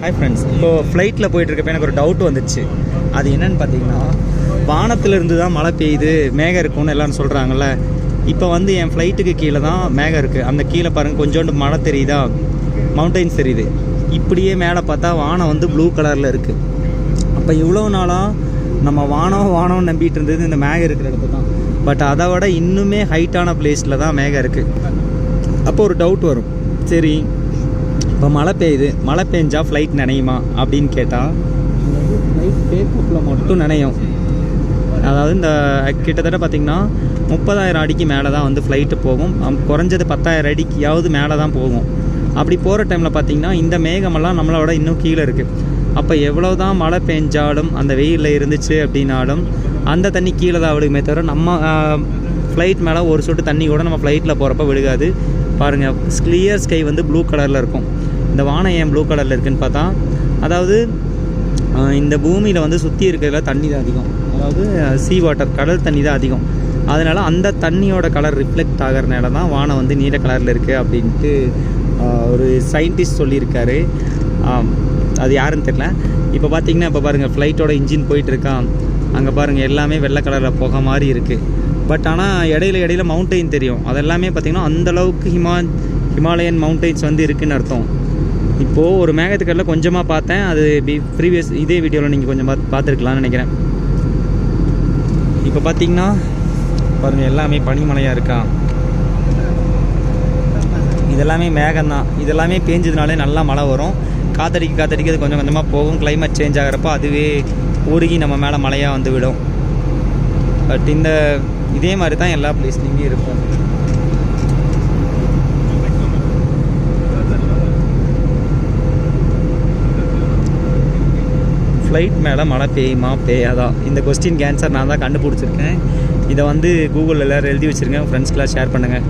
Hi friends இப்போ ஃப்ளைட்டில் போயிட்டுருக்கப்ப எனக்கு ஒரு டவுட் வந்துச்சு. அது என்னென்னு பார்த்தீங்கன்னா வானத்திலிருந்து தான் மழை பெய்யுது மேகம் இருக்கும்னு எல்லாரும் சொல்கிறாங்கல்ல இப்போ வந்து என் ஃப்ளைட்டுக்கு கீழே தான் மேகம் இருக்குது அந்த கீழே பாருங்கள் கொஞ்சோண்டு மழை தெரியுதா? மவுண்டைன்ஸ் தெரியுது. இப்படியே மேலே பார்த்தா வானம் வந்து ப்ளூ கலரில் இருக்குது அப்போ இவ்வளோ நாளாக நம்ம வானம் வானம் நம்பிட்டு இருந்தது இந்த மேகம் இருக்கிற இடத்துல தான். பட் அதை விட இன்னுமே ஹைட்டான பிளேஸில் தான் மேகம் இருக்குது அப்போ ஒரு டவுட் வரும். சரி இப்போ மழை பெய்யுது. மழை பெஞ்சா ஃப்ளைட் நினையுமா? அப்படின்னு கேட்டால் ஃப்ளைட் டேக்கப்பில் மட்டும் நினையும். அதாவது இந்த கிட்டத்தட்ட பார்த்திங்கன்னா முப்பதாயிரம் அடிக்கு மேலே தான் வந்து ஃப்ளைட்டு போகும். குறைஞ்சது பத்தாயிரம் அடிக்கையாவது மேலே தான் போகும். அப்படி போகிற டைமில் பார்த்திங்கன்னா இந்த மேகமெல்லாம் நம்மளோட இன்னும் கீழே இருக்குது அப்போ எவ்வளோ தான் மழை பெஞ்சாலும் அந்த வெயிலில் இருந்துச்சு அப்படின்னாலும் அந்த தண்ணி கீழே தான் விழுகுமே தவிர நம்ம ஃப்ளைட் மேலே ஒரு சொட்டு தண்ணி கூட நம்ம ஃப்ளைட்டில் போகிறப்ப விழுகாது. பாருங்கள் கிளியர் ஸ்கை வந்து ப்ளூ கலரில் இருக்கும். இந்த வானம் ஏன் ப்ளூ கலரில் இருக்குன்னு பார்த்தா அதாவது இந்த பூமியில் வந்து சுற்றி இருக்கிறதுல தண்ணி தான் அதிகம். அதாவது சீ வாட்டர் கடல் தண்ணி தான் அதிகம். அதனால் அந்த தண்ணியோட கலர் ரிஃப்ளெக்ட் ஆகிறனால தான் வானம் வந்து நீல கலரில் இருக்குது அப்படின்ட்டு ஒரு சயின்டிஸ்ட் சொல்லியிருக்காரு. அது யாருன்னு தெரில இப்போ பார்த்தீங்கன்னா இப்போ பாருங்கள் ஃப்ளைட்டோட இன்ஜின் போயிட்டு இருக்கான். அங்கே பாருங்கள் எல்லாமே வெள்ளை கலரில் புகை மாதிரி இருக்குது பட் ஆனால் இடையில இடையில மவுண்டெயின் தெரியும். அதெல்லாமே பார்த்திங்கன்னா அந்தளவுக்கு ஹிமா ஹிமாலயன் மவுண்டெயின்ஸ் வந்து இருக்குன்னு அர்த்தம். இப்போது ஒரு மேகத்துக்கடலில் கொஞ்சமாக பார்த்தேன். அது பி ப்ரீவியஸ் இதே வீடியோவில் நீங்கள் கொஞ்சம் பார்த்து பார்த்துருக்கலாம்னு நினைக்கிறேன். இப்போ பார்த்தீங்கன்னா பாருங்கள் எல்லாமே பனிமலையாக இருக்கா? இதெல்லாமே மேகம்தான். இதெல்லாமே பேஞ்சதுனாலே நல்லா மழை வரும். காத்தடிக்க காத்தடிக்க அது கொஞ்சம் கொஞ்சமாக போகும். கிளைமேட் சேஞ்ச் ஆகிறப்போ அதுவே உருகி நம்ம மேலே மழையாக வந்து விடும். பட் இந்த இதே மாதிரி தான் எல்லா பிளேஸ்லேயுமே இருக்கும். ஃப்ளைட் மேலே மழை பெய்யுமா? பெய்யாதா? இந்த கொஸ்டின் ஆன்சர் நான் தான் கண்டுபிடிச்சிருக்கேன். இதை வந்து கூகுளில் எல்லோரும் எழுதி வச்சுருங்க. ஃப்ரெண்ட்ஸ்க்கெலாம் ஷேர் பண்ணுங்கள்